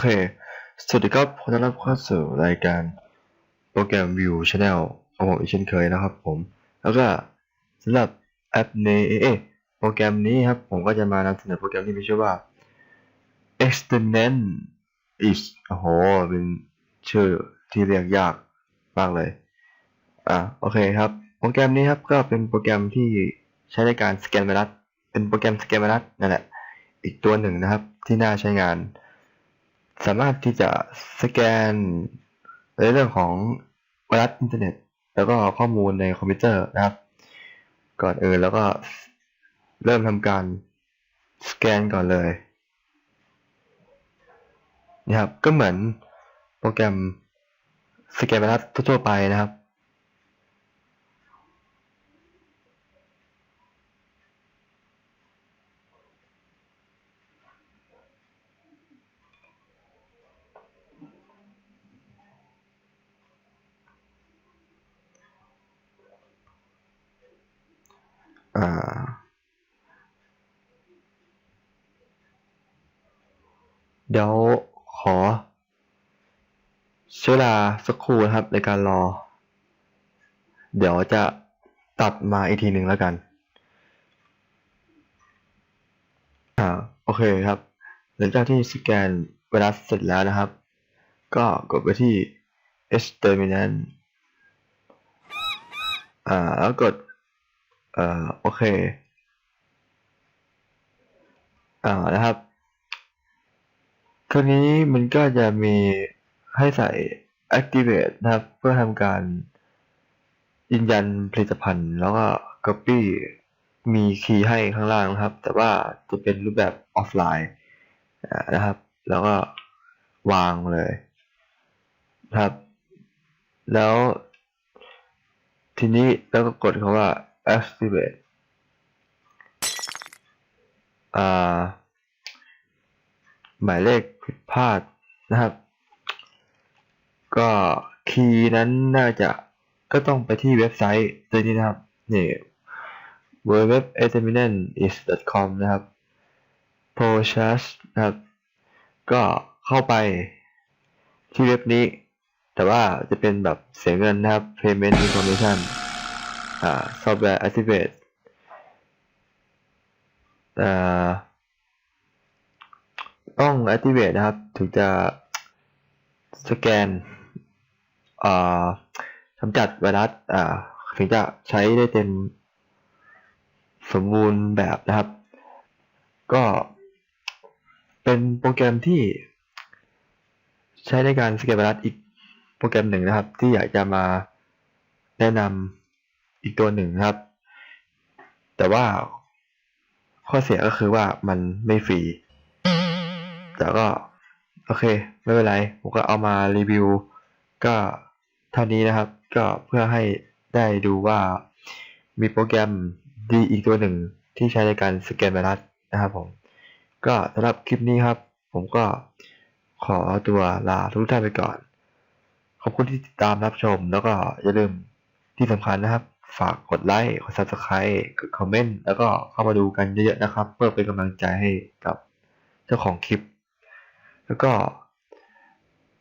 เค สวัสดีครับขอต้อนรับเข้าสู่รายการโปรแกรม View Channel ของผมอีกเช่นเคยนะครับผม แล้วก็สำหรับแอปนี้เอโปรแกรมนี้ครับ ผมก็จะมานำเสนอโปรแกรมที่มีชื่อว่า Extend is โอ้โห เป็นชื่อที่เรียกยากมากเลย อ่าโอเคครับ โปรแกรมนี้ครับ ก็เป็นโปรแกรมที่ใช้ในการสแกนไวรัส เป็นโปรแกรมสแกนไวรัสนั่นแหละ อีกตัวหนึ่งนะครับ ที่น่าใช้งาน สามารถที่จะสแกนในเรื่องของไวรัสอินเทอร์เน็ต แล้วก็ข้อมูลในคอมพิวเตอร์นะครับ ก่อนอื่นแล้วก็เริ่มทำการสแกนก่อนเลยนะครับก็เหมือนโปรแกรมสแกนไวรัสทั่วไปนะครับ เดี๋ยวขอใช้เวลาสักครู่นะครับในการรอ เดี๋ยวจะตัดมาอีกทีหนึ่งแล้วกัน อ่า โอเคครับ หลังจากที่สแกนไวรัสเสร็จแล้วนะครับ ก็กดไปที่ exterminate อ่า แล้วกด เอ่อโอเคอ่านะครับคราวนี้มันก็จะมีให้ใส่ activate นะครับ เพื่อทำการยืนยันผลิตภัณฑ์ แล้วก็ copy มีคีย์ให้ข้างล่างนะครับ แต่ว่าจะเป็นรูปแบบออฟไลน์นะครับ แล้วก็วางเลยครับ แล้วทีนี้แล้วก็กดคำว่า activate อ่าหมายเลขผิดพลาดนะครับ ก็คีย์นั้นน่าจะก็ต้องไปที่เว็บไซต์ตัวนี้นะครับ นี่ www.examinant.is.com นะครับ process นะครับ ก็เข้าไปที่เว็บนี้ แต่ว่าจะเป็นแบบเสียเงินนะครับ payment information อ่า software activate อ่าต้อง activate นะครับ ถึงจะสแกนอ่ากำจัดไวรัสอ่าถึงจะใช้ได้เต็มสมบูรณ์แบบนะครับ ก็เป็นโปรแกรมที่ใช้ในการสแกนไวรัสอีกโปรแกรมหนึ่งนะครับ ที่อยากจะมาแนะนำ อีกตัวหนึ่งครับ แต่ว่าข้อเสียก็คือว่ามันไม่ฟรี แต่ก็ โอเค ไม่เป็นไร ผมก็เอามารีวิว ก็เท่านี้นะครับ ก็เพื่อให้ได้ดูว่ามีโปรแกรมดีอีกตัวหนึ่งที่ใช้ในการสแกนไวรัสนะครับผม ก็สำหรับคลิปนี้ครับ ผมก็ขอตัวลาทุกท่านไปก่อน ขอบคุณที่ติดตามรับชม แล้วก็อย่าลืมที่สำคัญนะครับ ฝากกดไลค์กด subscribe กดคอมเมนต์แล้วก็เข้ามาดูกันเยอะๆนะครับ เพื่อเป็นกำลังใจให้กับเจ้าของคลิป แล้วก็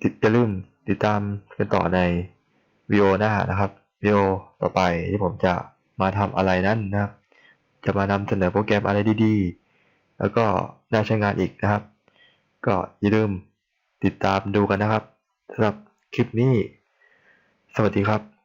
ติดอย่าลืมติดตามกันต่อในวิดีโอหน้านะครับวิดีโอต่อไปที่ผมจะมาทำอะไรนั้นนะครับ จะมานำเสนอโปรแกรมอะไรดีๆ แล้วก็น่าใช้งานอีกนะครับ ก็อย่าลืมติดตามดูกันนะครับสำหรับคลิปนี้ สวัสดีครับ